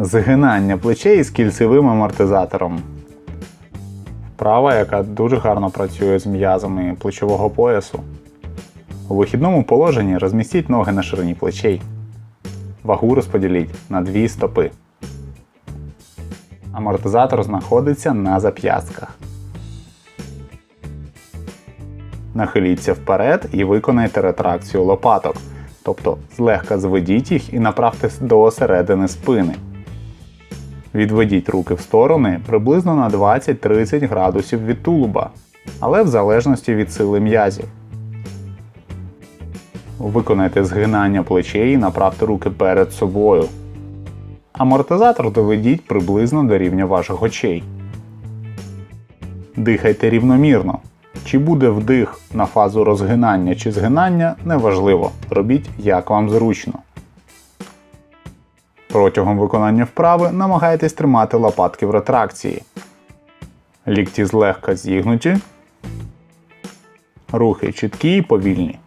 Згинання плечей з кільцевим амортизатором. Вправа, яка дуже гарно працює з м'язами плечового поясу. У вихідному положенні розмістіть ноги на ширині плечей. Вагу розподіліть на дві стопи. Амортизатор знаходиться на зап'ястках. Нахиліться вперед і виконайте ретракцію лопаток. Тобто злегка зведіть їх і направте до середини спини. Відведіть руки в сторони приблизно на 20-30 градусів від тулуба, але в залежності від сили м'язів. Виконайте згинання плечей і направте руки перед собою. Амортизатор доведіть приблизно до рівня ваших очей. Дихайте рівномірно. Чи буде вдих на фазу розгинання чи згинання, неважливо. Робіть як вам зручно. Протягом виконання вправи намагайтесь тримати лопатки в ретракції. Лікті злегка зігнуті. Рухи чіткі і повільні.